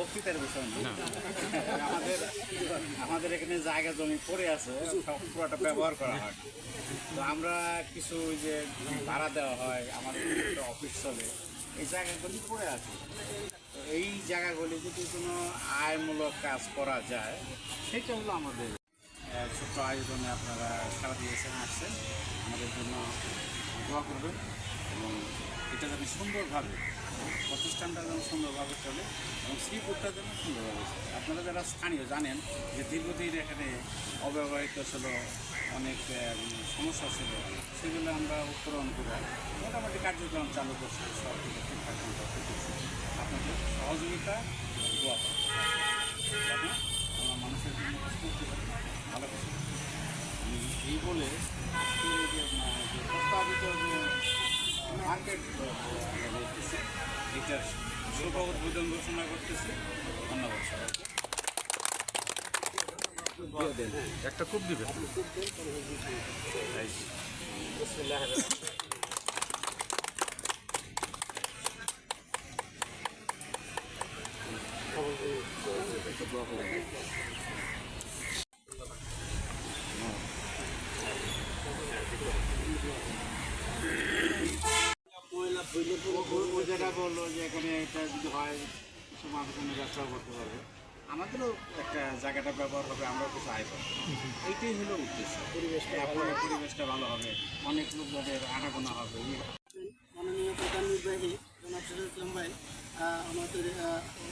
বক্তৃতার বিষয় আমাদের আমাদের এখানে জায়গা জমি পড়ে আছে, সব পুরোটা ব্যবহার করা হয়। তো আমরা কিছু যে ভাড়া দেওয়া হয়, আমাদের অফিস চলে। এই জায়গাগুলি পড়ে আছে। তো এই জায়গাগুলি যদি কোনো আয়মূলক কাজ করা যায়, সেটা হলো আমাদের ছোট্ট আয়োজনে আপনারা সারা দিয়েছেন আসছেন। আমাদের জন্য দোয়া করবেন। এবং এটা যেন সুন্দরভাবে প্রতিষ্ঠানটা যেন সুন্দরভাবে চলে এবং শ্রীপুরটা যেন সুন্দরভাবে চলে। আপনারা যারা স্থানীয় জানেন যে দীর্ঘদিন এখানে অব্যবহৃত ছিল, অনেক সমস্যা ছিল, সেগুলো আমরা উত্তরণ করে মোটামুটি কার্যক্রম চালু করছি, সব কিছু ঠিকঠাক আপনাদের সহযোগিতা। আমরা মানুষের জন্য কিছু করতে পারি, ভালো কিছু এই বলে আজকের এই যে আহ, যে প্রস্তাবিত যে মার্কেট দেখতেছি এটার শুভ উদ্বোধন ঘোষণা করতেছি। ধন্যবাদ একটা কূপ দিবে ও- ওই বলল যে এখানে এটা যদি হয় কিছু মানুষ ব্যবসা করতে পারবে। আমাদেরও একটা জায়গাটা ব্যবহার হবে আমরাও কিছু আয় পাবো এইটাই হলো উদ্দেশ্য। পরিবেশটা পরিবেশটা ভালো হবে অনেক লোকদের আনাগোনা হবে। মাননীয় প্রধান নির্বাহী জনাব সিরাজ ইসলাম ভাই আমাদের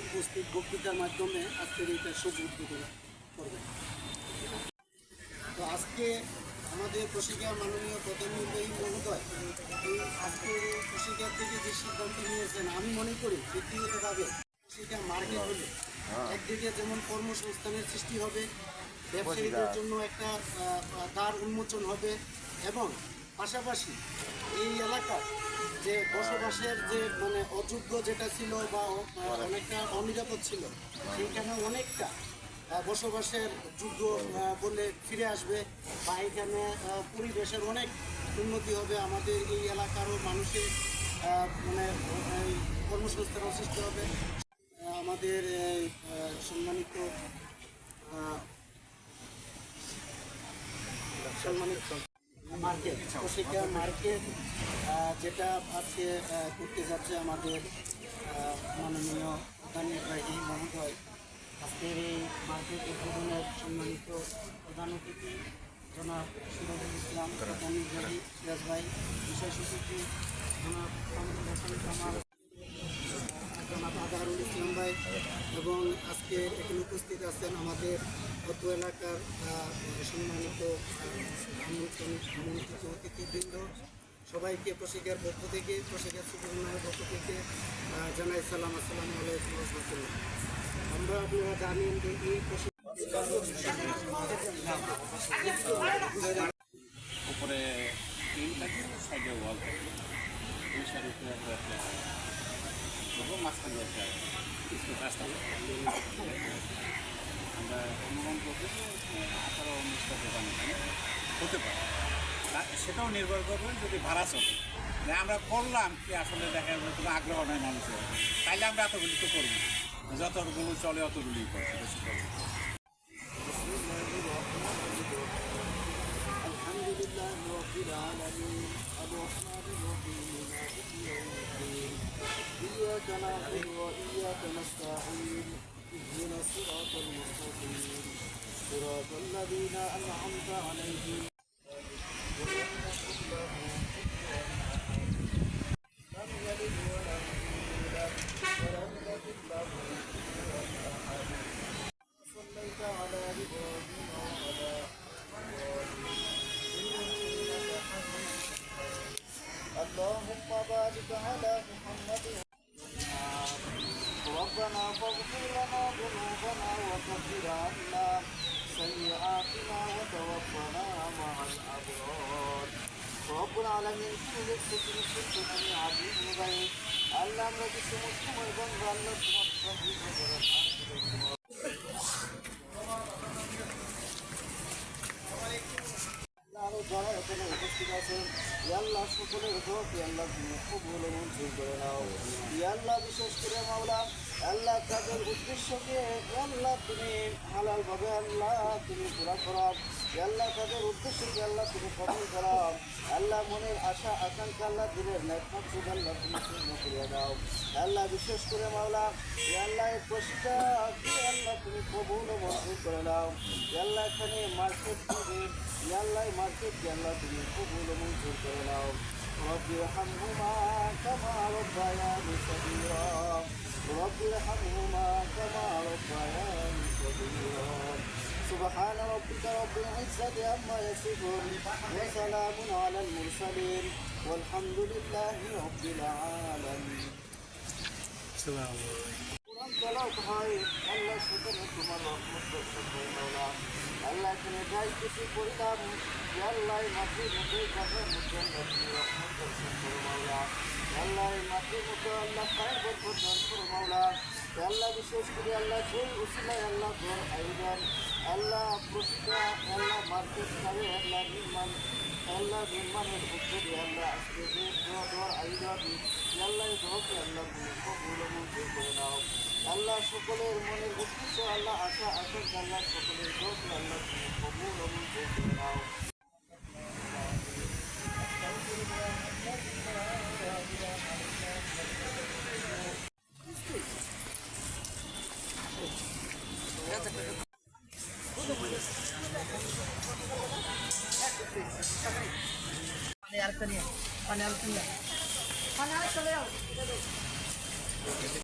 উপস্থিত বক্তৃতার মাধ্যমে আজকের এইটা শুভ করবেন। তো আজকে আমাদের প্রশিক্ষা মাননীয় প্রধান নির্বাহী মহোদয় এই এই প্রশিক্ষার থেকে যে সিদ্ধান্ত নিয়েছেন আমি মনে করি ব্যক্তিগতভাবে প্রশিক্ষা মার্কেট হলে একদিকে যেমন কর্মসংস্থানের সৃষ্টি হবে ব্যবসায়ীদের জন্য একটা দ্বার উন্মোচন হবে এবং পাশাপাশি এই এলাকার যে বসবাসের যে মানে অযোগ্য যেটা ছিল বা অনেকটা অনিরাপদ ছিল সেইখানে অনেকটা বসবাসের আহ, বলে ফিরে আসবে বা এখানে পরিবেশের অনেক উন্নতি হবে আমাদের এই এলাকারও মানুষের মানে এই কর্মসংস্থানও সৃষ্টি হবে। আমাদের সম্মানিত সম্মানিত মার্কেট প্রশিক্ষা মার্কেট যেটা আজকে করতে যাচ্ছে আমাদের মাননীয় মহোদয়। আজকের এই মার্কেট উদ্বোধনের সম্মানিত প্রধান অতিথি, জনাব সিরাজুল ইসলাম সিরাজ ভাই বিষয় সচিব জনাব কামরুল হাসান কামাল জনাব আজহারুল ইসলাম ভাই এবং আজকে এখানে উপস্থিত আছেন আমাদের অত্র এলাকার সম্মানিত আমন্ত্রিত অতিথিবৃন্দ। সবাইকে প্রশিকার পক্ষ থেকে প্রশিকার সুবর্ণের পক্ষ থেকে জানাই সালাম, আসসালামু আলাইকুম, রহমতুল্লাহ। আমরা আপনারা জানেন যে এই উপরে টিন থাকে, সাইডে ওয়াল থাকে। দুই সাইডে উপরে একটা একটা মাঝখানে একটা রাস্তা আমরা অনুমান করতে আঠারো উনিশটা দোকান হতে পারে। সেটাও নির্ভর করবে যদি ভাড়া চলে। যে আমরা করলাম কি আসলে দেখা যাবে কোনো আগ্রহ নয় মানুষের। তাইলে আমরা এতগুলি তো করব। যতগুলো চলে অতগুলি করবো বেশি করবো الحمد لله رب العالمين الرحمن الرحيم مالك يوم الدين إياك نعبد وإياك نستعين اهدنا الصراط المستقيم صراط الذين أنعمت عليهم اللهم بارك على محمد ربنا فاغفر لنا ذنوبنا وكفر عنا سيئاتنا وتوفنا مع الأبرار رب العالمين তুমি দেখছো তুমি সত্য তুমি আদিম মুবাইক আল্লাহ আমরা কিছু মুসলিমের বন্ধু আল্লাহ তোমার সঙ্গীত করেন আছে ইয়াল্লাহ সকলের হোক ইয়াল্লাহ কবুল ও মঞ্জুর করে নাও। ইয়াল্লাহ বিশেষ করে মাওলা আল্লাহ তাদের উদ্দেশ্যকে আল্লাহ, তুমি হালাল ভাবে আল্লাহ, তুমি পুরা করাও আল্লাহ, তাদের উদ্দেশ্যকে আল্লাহ তুমি কবল করাও আল্লাহ মনের আশা, আকাঙ্ক্ষা আল্লাহ দিলের ন্যাকমাত্র আল্লাহ তুমি পূর্ণ করিয়া দাও। আল্লাহ, বিশেষ করে মাওলা আল্লাহ প্রশ্নটা আল্লাহ তুমি কবুল ও মঞ্জুর করে দাও। আল্লাহ, এখানে মার্কেট দিবে আল্লাহ মার্কেট আল্লাহ তুমি কবুল ও করে দাও। রবি হামহুমা কামা রব্বায়া رب ارحمهما كما ربياني صغيرا سبحان ربك رب العزة عما يصفون وسلام على المرسلين والحمد لله رب العالمين কোরআন তেলাওয়াত হয় আল্লাহ সেখানে তোমার রহমত বর্ষণ করে মাওলা আল্লাহ এখানে যাই কিছু করিলাম যে আল্লাহ এই মাটির মধ্যে গাছের মধ্যে আল্লাহ তুমি রহমত বর্ষণ করো মাওলা আল্লাহ মধ্যে আল্লাহ পায়ের বর্ষণ করো মাওলা আল্লাহ বিশেষ করে আল্লাহ যেই উসিলায় আল্লাহ ঘর আয়োজন আল্লাহ প্রতিটা আল্লাহ মার্কেট খাবে আল্লাহ নির্মাণ আল্লাহ নির্মাণের উদ্যোগে আল্লাহ আজকে যে দোয়া দেওয়ার আয়োজন আল্লাহ দোয়াকে আল্লাহ কবুল মঞ্জুর করে নাও আল্লাহ সকলের মনের উদ্দেশ্য আল্লাহ আশা আকাঙ্ক্ষা আল্লাহ সকলের দোয়াকে আল্লাহ করে মানে আরেকটা নিয়ে মানে আরেকটা নিয়ে মানে আরেকটা নিয়ে